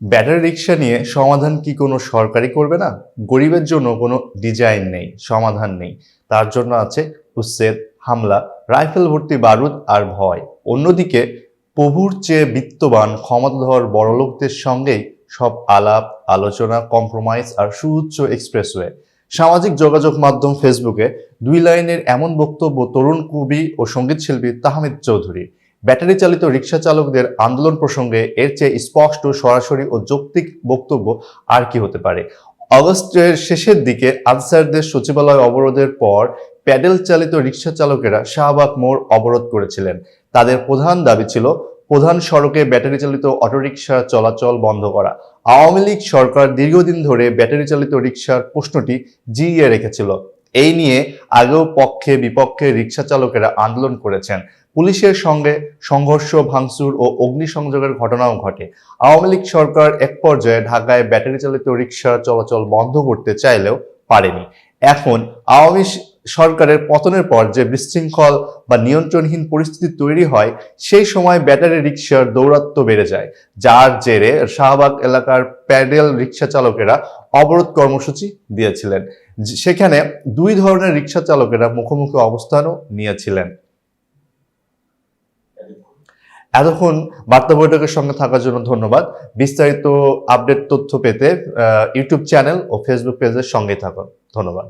Battery রিক্সা নিয়ে সমাধান কি কোনো সরকারি করবে না? গরিবের জন্য কোনো ডিজাইন নেই, সমাধান নেই। তার জন্য আছে উচ্ছেদ হামলা, রাইফেল ভর্তি বারুদ আর ভয়। অন্যদিকে প্রভুর চেয়ে বিত্তবান, ক্ষমতাধর বড়লোকদের সঙ্গেই সব আলাপ, আলোচনা কম্প্রোমাইজ আর সুউচ্চ এক্সপ্রেসওয়ে সামাজিক যোগাযোগ মাধ্যম ফেসবুকে দুই লাইনের এমন বক্তব্য তরুণ কবি ও সঙ্গীতশিল্পী তাহমিদ চৌধুরী ব্যাটারি চালিত রিক্সা চালকদের আন্দোলন প্রসঙ্গে এর চেয়ে স্পষ্ট সরাসরি ও যৌক্তিক বক্তব্য আর কি হতে পারে? অগস্টের শেষের দিকে আনসারদের সচিবালয় অবরোধের পর প্যাডেল চালিত রিক্সা চালকেরা শাহবাগ মোড় অবরোধ করেছিলেন। তাদের প্রধান দাবি ছিল, প্রধান সড়কে ব্যাটারি চালিত অটোরিকশা চলাচল বন্ধ করা। আওয়ামী লীগ সরকার দীর্ঘদিন ধরে ব্যাটারি চালিত রিক্সার প্রশ্নটি জিইয়ে রেখেছিল। এই নিয়ে আগেও পক্ষে, বিপক্ষে রিক্সা চালকেরা আন্দোলন করেছেন। পুলিশের সঙ্গে সংঘর্ষ, ভাঙচুর ও অগ্নিসংযোগের ঘটনাও ঘটে। আওয়ামী লীগ সরকার এক পর্যায়ে ঢাকায় ব্যাটারি চালিত রিক্সা চলাচল বন্ধ করতে চাইলেও পারেনি। এখন আওয়ামী সরকারের পতনের পর যে বিশৃঙ্খল বা নিয়ন্ত্রণহীন পরিস্থিতি তৈরি হয়, সেই সময় ব্যাটারি রিক্সার দৌরাত্ম্য বেড়ে যায়। যার জেরে শাহবাগ এলাকার প্যাডেল রিক্সা চালকেরা অবরোধ কর্মসূচি দিয়েছিলেন। সেখানে দুই ধরনের রিক্সা চালকেরা মুখোমুখি অবস্থানও নিয়েছিলেন। এতক্ষণ বার্তা বৈঠকের সঙ্গে থাকার জন্য ধন্যবাদ। বিস্তারিত আপডেট তথ্য পেতে ইউটিউব চ্যানেল ও ফেসবুক পেজের সঙ্গে থাকুন। ধন্যবাদ।